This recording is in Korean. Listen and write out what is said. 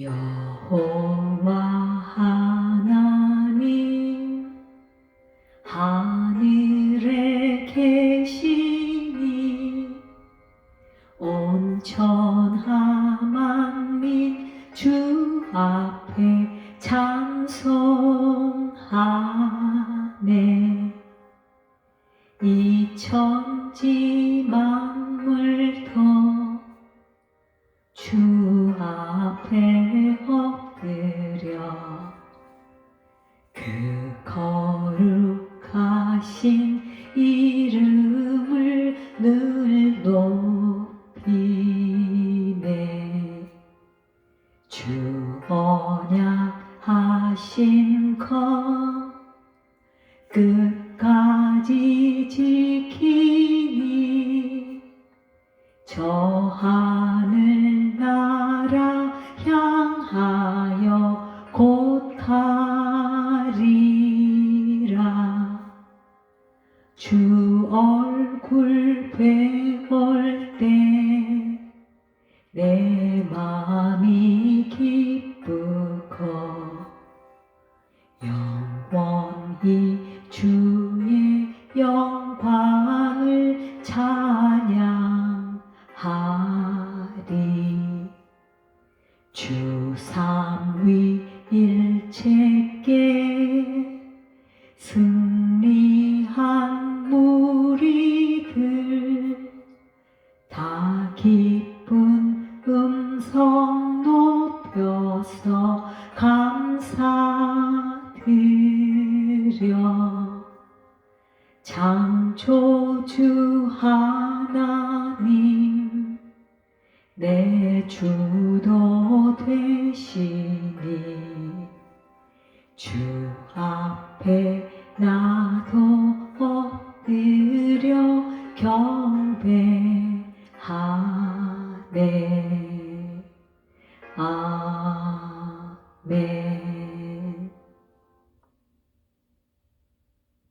여호와 하나님 하늘에 계시니 온 천하 만민 주 앞에 찬송하네. 이 천지 만물 하신 이름을 늘 높이네. 주 언약하신 것 끝까지 지키니 저 하늘 나라 향하여 배울 때내 마음이 기쁘고 영원히 주의 영광을 찬양하리. 주 삼위 일체께 승리한 무리 기쁜 음성 높여서 감사드려. 창조주 하나님 내 주도 되시니 주 앞에 나 me.